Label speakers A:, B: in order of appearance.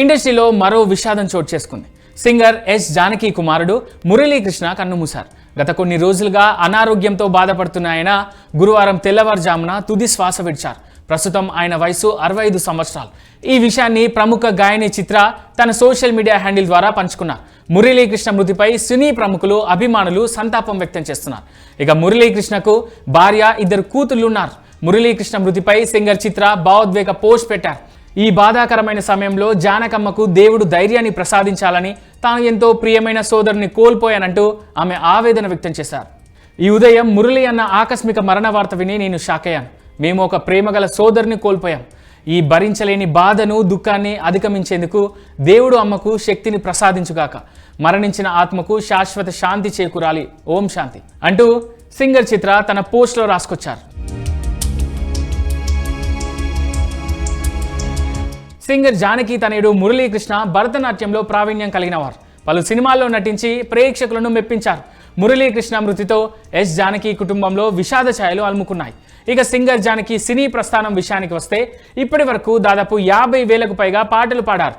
A: ఇండస్ట్రీలో మరో విషాదం చోటు చేసుకుంది. సింగర్ ఎస్ జానకి కుమారుడు మురళీకృష్ణ కన్నుమూశారు గత కొన్ని రోజులుగా అనారోగ్యంతో బాధపడుతున్న ఆయన గురువారం తెల్లవారుజామున తుది శ్వాస విడిచారు. ప్రస్తుతం ఆయన వయసు అరవై ఐదు సంవత్సరాలు. ఈ విషయాన్ని ప్రముఖ గాయని చిత్ర తన సోషల్ మీడియా హ్యాండిల్ ద్వారా పంచుకున్నారు. మురళీకృష్ణ మృతిపై సినీ ప్రముఖులు అభిమానులు సంతాపం వ్యక్తం చేస్తున్నారు. ఇక మురళీకృష్ణకు భార్య ఇద్దరు కూతుళ్ళు ఉన్నారు మురళీకృష్ణ మృతిపై సింగర్ చిత్ర భావోద్వేగ పోస్ట్ పెట్టారు. ఈ బాధాకరమైన సమయంలో జానకమ్మకు దేవుడు ధైర్యాన్ని ప్రసాదించాలని తాను ఎంతో ప్రియమైన సోదరుని కోల్పోయానంటూ ఆమె ఆవేదన వ్యక్తం చేశారు. ఈ ఉదయం మురళి అన్న ఆకస్మిక మరణ వార్త విని నేను షాక్ అయ్యాను. మేము ఒక ప్రేమగల సోదరుని కోల్పోయాం. ఈ భరించలేని బాధను దుఃఖాన్ని అధిగమించేందుకు దేవుడు అమ్మకు శక్తిని ప్రసాదించుగాక. మరణించిన ఆత్మకు శాశ్వత శాంతి చేకూరాలి. ఓం శాంతి అంటూ సింగర్ చిత్ర తన పోస్ట్లో రాసుకొచ్చారు. సింగర్ జానకి తనయుడు మురళీకృష్ణ భరతనాట్యంలో ప్రావీణ్యం కలిగిన వారు. పలు సినిమాల్లో నటించి ప్రేక్షకులను మెప్పించారు. మురళీకృష్ణ మృతితో ఎస్ జానకి కుటుంబంలో విషాద ఛాయలు అలుముకున్నాయి. ఇక సింగర్ జానకి సినీ ప్రస్థానం విషయానికి వస్తే ఇప్పటి వరకు దాదాపు యాభై వేలకు పైగా పాటలు పాడారు.